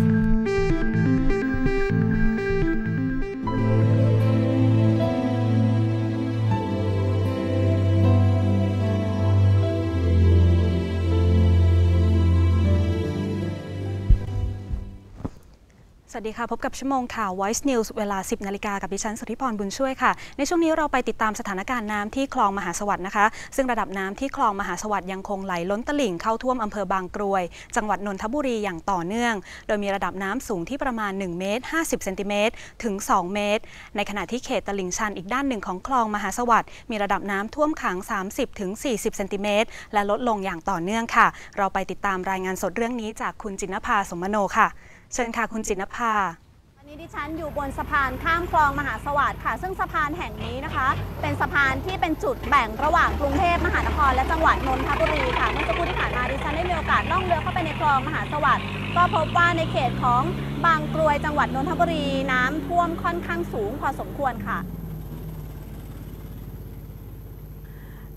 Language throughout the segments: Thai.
you สวัสดีค่ะ พบกับชั่วโมงข่าว Voice News เวลา 10 นาฬิกากับดิฉันสุธิพรบุญช่วยค่ะ ในช่วงนี้เราไปติดตามสถานการณ์น้ำที่คลองมหาสวัสดิ์นะคะ ซึ่งระดับน้ำที่คลองมหาสวัสดิ์ยังคงไหลล้นตลิ่งเข้าท่วมอำเภอบางกรวย จังหวัดนนทบุรีอย่างต่อเนื่อง โดยมีระดับน้ำสูงที่ประมาณ 1 เมตร 50 เซนติเมตร ถึง 2 เมตร ในขณะที่เขตตลิ่งชันอีกด้านหนึ่งของคลองมหาสวัสดิ์มีระดับน้ำท่วมขัง 30 ถึง 40 เซนติเมตร และลดลงอย่างต่อเนื่องค่ะ เราไปติดตามรายงานสดเรื่องนี้จากคุณจินนภาสมโนค่ะ เชิญค่ะคุณจินนภาวันนี้ดิฉันอยู่บนสะพานข้ามคลองมหาสวัสดิ์ค่ะ ซึ่งสะพานแห่งนี้นะคะ เป็นสะพานที่เป็นจุดแบ่งระหว่างกรุงเทพมหานครและจังหวัดนนทบุรีค่ะเมื่อสักครู่ที่ผ่านมาดิฉันได้มีโอกาสล่องเรือเข้าไปในคลองมหาสวัสดิ์ก็พบว่าในเขตของบางกรวยจังหวัดนนทบุรี น้ำท่วมค่อนข้างสูงพอสมควรค่ะ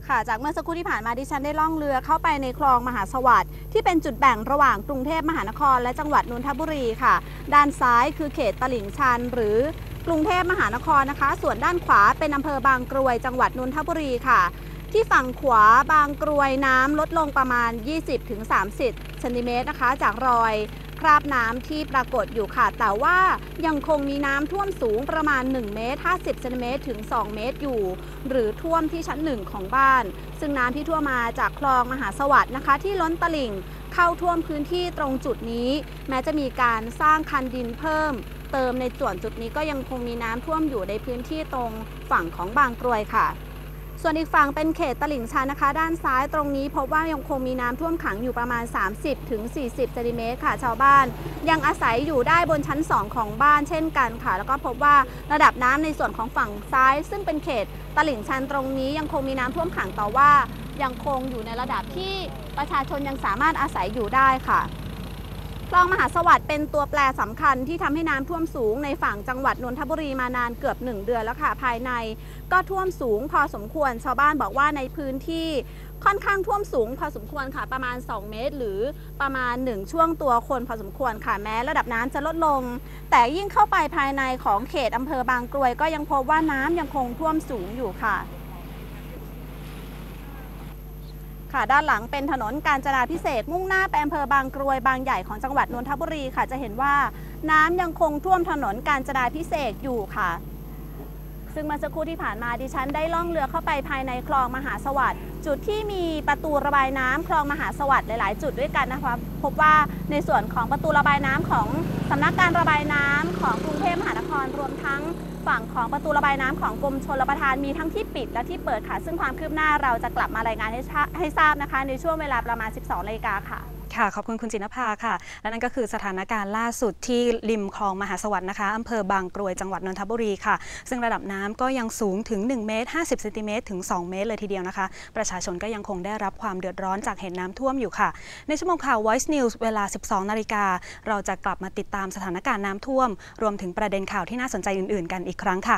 ค่ะ จากเมื่อสักครู่ที่ผ่านมาดิฉันได้ล่องเรือเข้าไปในคลองมหาสวัสดิ์ที่เป็นจุดแบ่งระหว่างกรุงเทพมหานคร และจังหวัดนนทบุรีค่ะ ด้านซ้ายคือเขตตลิ่งชันหรือกรุงเทพมหานครนะคะ ส่วนด้านขวาเป็นอำเภอบางกรวยจังหวัดนนทบุรีค่ะ ที่ฝั่งขวาบางกรวยน้ำลดลงประมาณ 20-30 เซนติเมตรนะคะ จากรอย ราบน้ำที่ปรากฏอยู่ค่ะ แต่ว่ายังคงมีน้ำท่วมสูงประมาณ 1 เมตร 50เซนติเมตรถึง 2 เมตรอยู่ หรือท่วมที่ชั้นหนึ่งของบ้าน ซึ่งน้ำที่ท่วมมาจากคลองมหาสวัสดิ์นะคะ ที่ล้นตลิ่งเข้าท่วมพื้นที่ตรงจุดนี้ แม้จะมีการสร้างคันดินเพิ่ม เติมในส่วนจุดนี้ก็ยังคงมีน้ำท่วมอยู่ในพื้นที่ตรงฝั่งของบางกรวยค่ะ ส่วนอีกฝั่งเป็นเขตตลิ่งชันนะคะ ด้านซ้ายตรงนี้พบว่ายังคงมีน้ำท่วมขังอยู่ประมาณ 30-40ถึงเซนติเมตรค่ะ ชาวบ้าน ยังอาศัยอยู่ได้บนชั้น 2 ของบ้านเช่นกันค่ะ แล้วก็พบว่าระดับน้ำในส่วนของฝั่งซ้าย ซึ่งเป็นเขตตลิ่งชันตรงนี้ยังคงมีน้ำท่วมขังแต่ว่ายังคงอยู่ในระดับที่ประชาชนยังสามารถอาศัยอยู่ได้ค่ะ คลองมหาสวัสดิ์เป็นตัวแปรสำคัญที่ทำให้น้ำท่วมสูงในฝั่งจังหวัดนนทบุรีมานานเกือบ 1 เดือนแล้วค่ะภายใน ก็ท่วมสูงพอสมควรชาวบ้านบอกว่าในพื้นที่ค่อนข้างท่วมสูงพอสมควรค่ะประมาณ 2 เมตร หรือประมาณ 1 ช่วงตัวคนพอสมควรค่ะแม้ระดับน้ำจะลดลง แต่ยิ่งเข้าไปภายในของเขตอำเภอบางกรวย ก็ยังพบว่าน้ำยังคงท่วมสูงอยู่ค่ะ ค่ะ ด้านหลังเป็นถนนกาญจนาพิเศษมุ่งหน้าไปอำเภอบางกรวยบางใหญ่ของจังหวัดนนทบุรีค่ะ จะเห็นว่าน้ำยังคงท่วมถนนกาญจนาพิเศษอยู่ค่ะ ซึ่งเมื่อสักครู่ที่ผ่านมาดิฉันได้ล่องเรือเข้าไปภายในคลองมหาสวัสดิ์จุดที่มีประตูระบายน้ำคลองมหาสวัสดิ์หลาย ๆ จุดด้วยกันนะคะพบว่าในส่วนของประตูระบายน้ำของสำนักการระบายน้ำของกรุงเทพมหานครรวมทั้ง ฝั่งของประตูระบายน้ำของกรมชลประทานมีทั้งที่ปิดและที่เปิดค่ะ ซึ่งความคืบหน้าเราจะกลับมารายงานให้ให้ทราบนะคะ ในช่วงเวลาประมาณ 12นาฬิกาค่ะ ค่ะขอบคุณคุณจินภาค่ะ และนั่นก็คือสถานการณ์ล่าสุดที่ริมคลองมหาสวัสดิ์นะคะอำเภอบางกรวยจังหวัดนนทบุรีค่ะ ซึ่งระดับน้ำก็ยังสูงถึง1เมตร50เซนติเมตรถึง 2 เมตรเลยทีเดียวนะคะ ประชาชนก็ยังคงได้รับความเดือดร้อนจากเหตุน้ำท่วมอยู่ค่ะ ในชั่วโมงข่าว Voice News เวลา 12 นาฬิกา เราจะกลับมาติดตามสถานการณ์น้ำท่วม รวมถึงประเด็นข่าวที่น่าสนใจอื่น ๆ กันอีกครั้งค่ะ